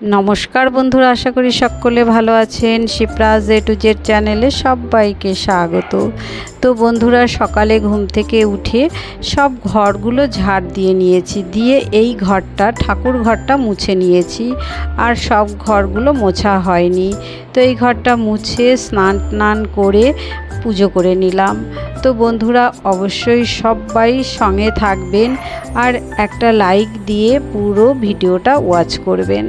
নমস্কার বন্ধুরা, আশা করি সকলে ভালো আছেন। শিপ্রাজ এ টু জেড চ্যানেলে সবাইকে স্বাগত। তো বন্ধুরা, সকালে ঘুম থেকে উঠে সব ঘরগুলো ঝাড় দিয়ে নিয়েছি, দিয়ে এই ঘরটা, ঠাকুর ঘরটা মুছে নিয়েছি, আর সব ঘরগুলো মোছা হয়নি। তো এই ঘরটা মুছে স্নান টান করে পুজো করে নিলাম। তো বন্ধুরা, অবশ্যই সবাই সঙ্গে থাকবেন আর একটা লাইক দিয়ে পুরো ভিডিওটা ওয়াচ করবেন।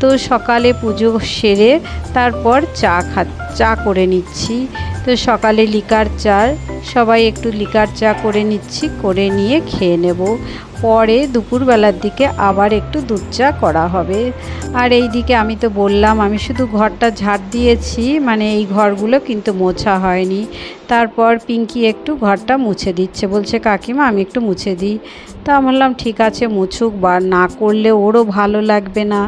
তো সকালে পুজো সেরে তারপর চা খা, চা করে নিচ্ছি। তো সকালে লিকার চা, সবাই একটু লিকার চা করে নিচ্ছি, করে নিয়ে খেয়ে নেব। পরে দুপুরবেলার দিকে আবার একটু দুধ চা করা হবে। আর এই দিকে আমি তো বললাম, আমি শুধু ঘরটা ঝাড় দিয়েছি মানে এই ঘরগুলো কিন্তু মোছা হয়নি। তারপর পিঙ্কি একটু ঘরটা মুছে দিচ্ছে, বলছে, কাকিমা, আমি একটু মুছে দিই। তা আমি বললাম, ঠিক আছে, মুছুক, বা না করলে ওরও ভালো লাগবে না।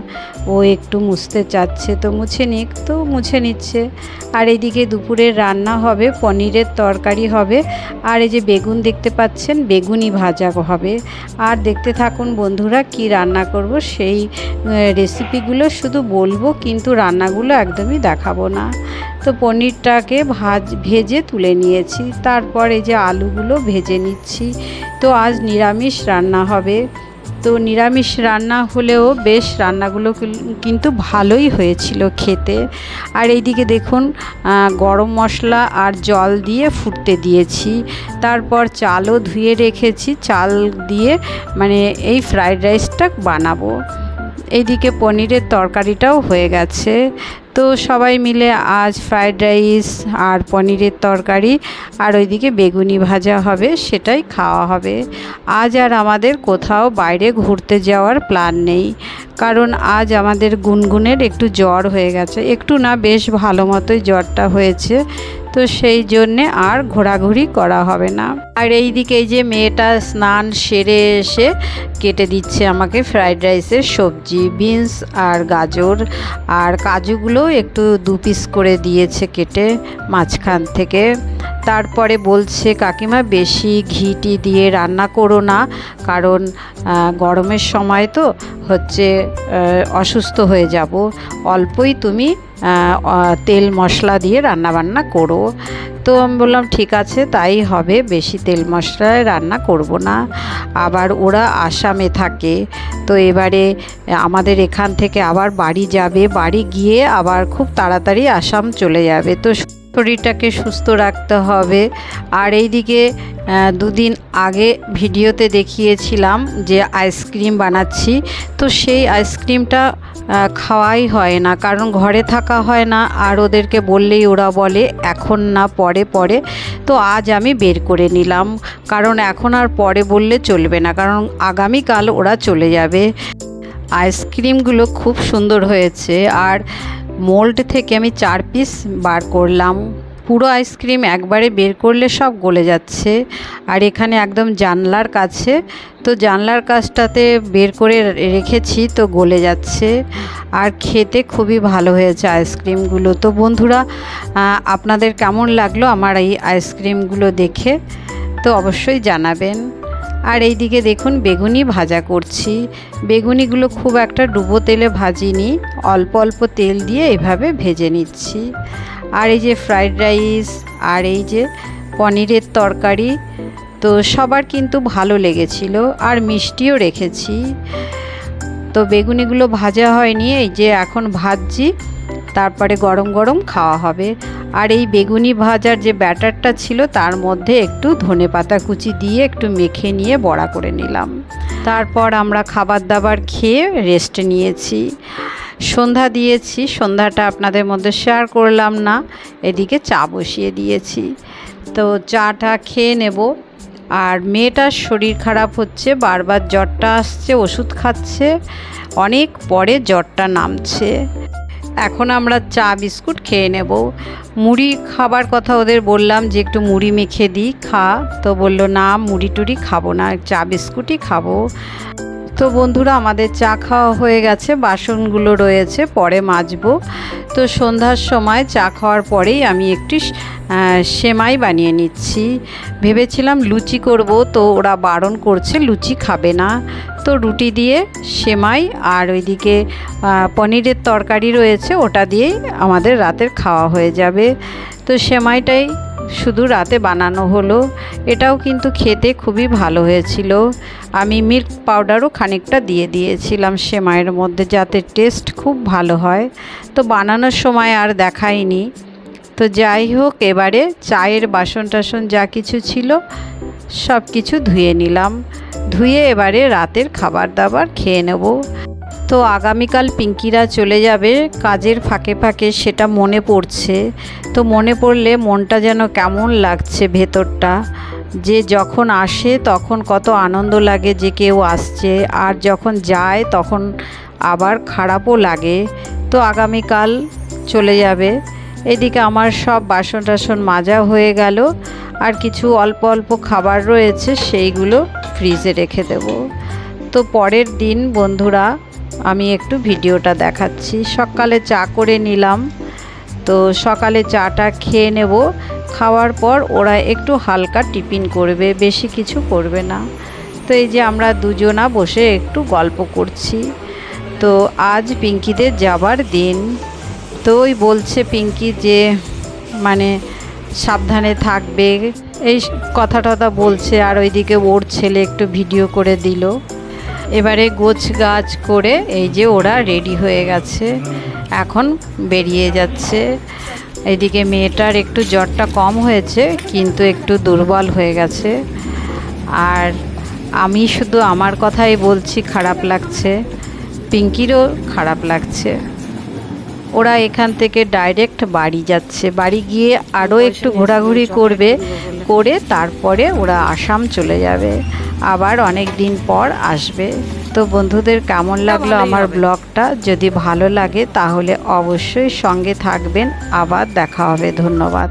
ও একটু মুছতে চাচ্ছে, তো মুছে নিক। তো মুছে নিচ্ছে। আর এদিকে দুপুরের রান্না হবে, পনিরের তরকারি হবে, আর এই যে বেগুন দেখতে পাচ্ছেন বেগুনি ভাজা হবে। আর দেখতে থাকুন বন্ধুরা কি রান্না করব, সেই রেসিপিগুলো শুধু বলব, কিন্তু রান্নাগুলো একদমই দেখাবো না। তো পনিরটাকে ভাজ, ভেজে তুলে নিয়েছি। তারপর এই যে আলুগুলো ভেজে নিচ্ছি। তো আজ নিরামিষ রান্না হবে। তো নিরামিষ রান্না হলেও বেশ রান্নাগুলো কিন্তু ভালোই হয়েছিল খেতে। আর এইদিকে দেখুন গরম মশলা আর জল দিয়ে ফুটতে দিয়েছি। তারপর চালও ধুয়ে রেখেছি। চাল দিয়ে মানে এই ফ্রাইড রাইসটা বানাবো। এইদিকে পনিরের তরকারিটাও হয়ে গেছে। তো সবাই মিলে আজ ফ্রায়েড রাইস আর পনিরের তরকারি আর ওইদিকে বেগুনি ভাজা হবে, সেটাই খাওয়া হবে। আজ আর আমাদের কোথাও বাইরে ঘুরতে যাওয়ার প্ল্যান নেই, কারণ আজ আমাদের গুনগুনের একটু জ্বর হয়ে গেছে। একটু না, বেশ ভালো মতোই জ্বরটা হয়েছে, তো সেই জন্যে আর ঘোরাঘুরি করা হবে না। আর এই দিকে যে মেয়েটা স্নান সেরে এসে কেটে দিচ্ছে আমাকে ফ্রাইড রাইসের সবজি বিনস আর গাজর আর কাজুগুলো একটু দু পিস করে দিয়েছে কেটে মাঝখান থেকে। তারপরে বলছে, কাকিমা, বেশি ঘিটি দিয়ে রান্না করো না, কারণ গরমের সময় তো হচ্ছে অসুস্থ হয়ে যাব। অল্পই তুমি তেল মশলা দিয়ে রান্নাবান্না করো। তো আমি বললাম, ঠিক আছে, তাই হবে, বেশি তেল মশলায় রান্না করব না। আবার ওরা আসামে থাকে। তো এবারে, আমাদের এখান থেকে আবার বাড়ি যাবে। বাড়ি গিয়ে আবার খুব তাড়াতাড়ি আসাম চলে যাবে। তো শরীরটাকে সুস্থ রাখতে হবে। আর এইদিকে দুদিন আগে ভিডিওতে দেখিয়েছিলাম যে আইসক্রিম বানাচ্ছি। তো সেই আইসক্রিমটা খাওয়াই হয় না, কারণ ঘরে থাকা হয় না, আর ওদেরকে বললেই ওরা বলে, এখন না, পরে পরে। তো আজ আমি বের করে নিলাম, কারণ এখন আর পরে বললে চলবে না, কারণ আগামীকাল ওরা চলে যাবে। আইসক্রিমগুলো খুব সুন্দর হয়েছে, আর মোল্ড থেকে আমি চার পিস বার করলাম। পুরো আইসক্রিম একবারে বের করলে সব গলে যাচ্ছে। আর এখানে একদম জানলার কাছে, তো জানলার কাছটাতে বের করে রেখেছি, তো গলে যাচ্ছে। আর খেতে খুবই ভালো হয়েছে আইসক্রিমগুলো। তো বন্ধুরা আপনাদের কেমন লাগল আমার এই আইসক্রিমগুলো দেখে? তো অবশ্যই জানাবেন। আর এই দিকে দেখুন বেগুনি ভাজা করছি। বেগুনিগুলো খুব একটা ডুবো তেলে ভাজিনি, অল্প অল্প তেল দিয়ে এভাবে ভেজে নিচ্ছি। আর এই যে ফ্রাইড রাইস, আর এই যে পনিরের তরকারি, তো সবার কিন্তু ভালো লেগেছিল আর মিষ্টিও রেখেছি। তো বেগুনিগুলো ভাজা হয়নি, এই যে এখন ভাজছি। তারপরে গরম গরম খাওয়া হবে। আর এই বেগুনি ভাজার যে ব্যাটারটা ছিল, তার মধ্যে একটু ধনে পাতা কুচি দিয়ে একটু মেখে নিয়ে বড়া করে নিলাম। তারপর আমরা খাবার দাবার খেয়ে রেস্ট নিয়েছি। সন্ধ্যা দিয়েছি, সন্ধ্যাটা আপনাদের মধ্যে শেয়ার করলাম না, এদিকে চা বসিয়ে দিয়েছি। তো চাটা খেয়ে নেব। আর মেয়েটার শরীর খারাপ হচ্ছে, বারবার জ্বরটা আসছে, ওষুধ খাচ্ছে, অনেক পরে জ্বরটা নামছে। এখন আমরা চা বিস্কুট খেয়ে নেব। মুড়ি খাবার কথা ওদের বললাম যে একটু মুড়ি মেখে দিই, খা। তো বলল, না, মুড়ি টুড়ি খাব না, চা বিস্কুটই খাব। তো বন্ধুরা, আমাদের চা খাওয়া হয়ে গেছে, বাসনগুলো রয়েছে, পরে মাজবো। তো সন্ধ্যার সময় চা খাওয়ার পরেই আমি একটি সেমাই বানিয়ে নিচ্ছি। ভেবেছিলাম লুচি করব, তো ওরা বারণ করছে, লুচি খাবে না। তো রুটি দিয়ে সেমাই আর ওইদিকে পনিরের তরকারি রয়েছে, ওটা দিয়েই আমাদের রাতের খাওয়া হয়ে যাবে। তো সেমাইটাই শুধু রাতে বানানো হলো। এটাও কিন্তু খেতে খুবই ভালো হয়েছিল। আমি মিল্ক পাউডারও খানিকটা দিয়ে দিয়েছিলাম সেমাইয়ের মধ্যে, যাতে টেস্ট খুব ভালো হয়। তো বানানোর সময় আর দেখাইনি। তো যাই হোক, এবারে চায়ের বাসন টাসন যা কিছু ছিল সব কিছু ধুয়ে নিলাম। ধুয়ে এবারে রাতের খাবার দাবার খেয়ে নেব। তো আগামীকাল পিঙ্কিরা চলে যাবে, কাজের ফাঁকে ফাঁকে সেটা মনে পড়ছে। তো মনে পড়লে মনটা যেন কেমন লাগছে ভেতরটা। যে যখন আসে তখন কত আনন্দ লাগে যে কেউ আসছে, আর যখন যায় তখন আবার খারাপও লাগে। তো আগামীকাল চলে যাবে। এদিকে আমার সব বাসন টাসন মাজা হয়ে গেল। আর কিছু অল্প অল্প খাবার রয়েছে, সেইগুলো ফ্রিজে রেখে দেব। তো পরের দিন, বন্ধুরা, আমি একটু ভিডিওটা দেখাচ্ছি। সকালে চা করে নিলাম। তো সকালে চাটা খেয়ে নেব। খাওয়ার পর ওরা একটু হালকা টিফিন করবে, বেশি কিছু করবে না। তো এই যে আমরা দুজনা বসে একটু গল্প করছি। তো আজ পিঙ্কিদের যাবার দিন। তো ওই বলছে পিঙ্কি যে মানে সাবধানে থাকবে। এই কথা টথা বলছে আর ওইদিকে ওর ছেলে একটু ভিডিও করে দিল। এবারে গোছ গাছ করে এই যে ওরা রেডি হয়ে গেছে। এখন বেরিয়ে যাচ্ছে। এদিকে মেয়েটার একটু জ্বরটা কম হয়েছে, কিন্তু একটু দুর্বল হয়ে গেছে। আর আমি শুধু আমার কথাই বলছি, খারাপ লাগছে। পিঙ্কিরও খারাপ লাগছে। ওরা এখান থেকে ডাইরেক্ট বাড়ি যাচ্ছে। বাড়ি গিয়ে আরও একটু ঘোরাঘুরি করবে করে তারপরে ওরা আসাম চলে যাবে। আবার অনেক দিন পর আসবে। তো বন্ধুদের কেমন লাগল আমার ব্লগটা? যদি ভালো লাগে তাহলে অবশ্যই সঙ্গে থাকবেন। আবার দেখা হবে। ধন্যবাদ।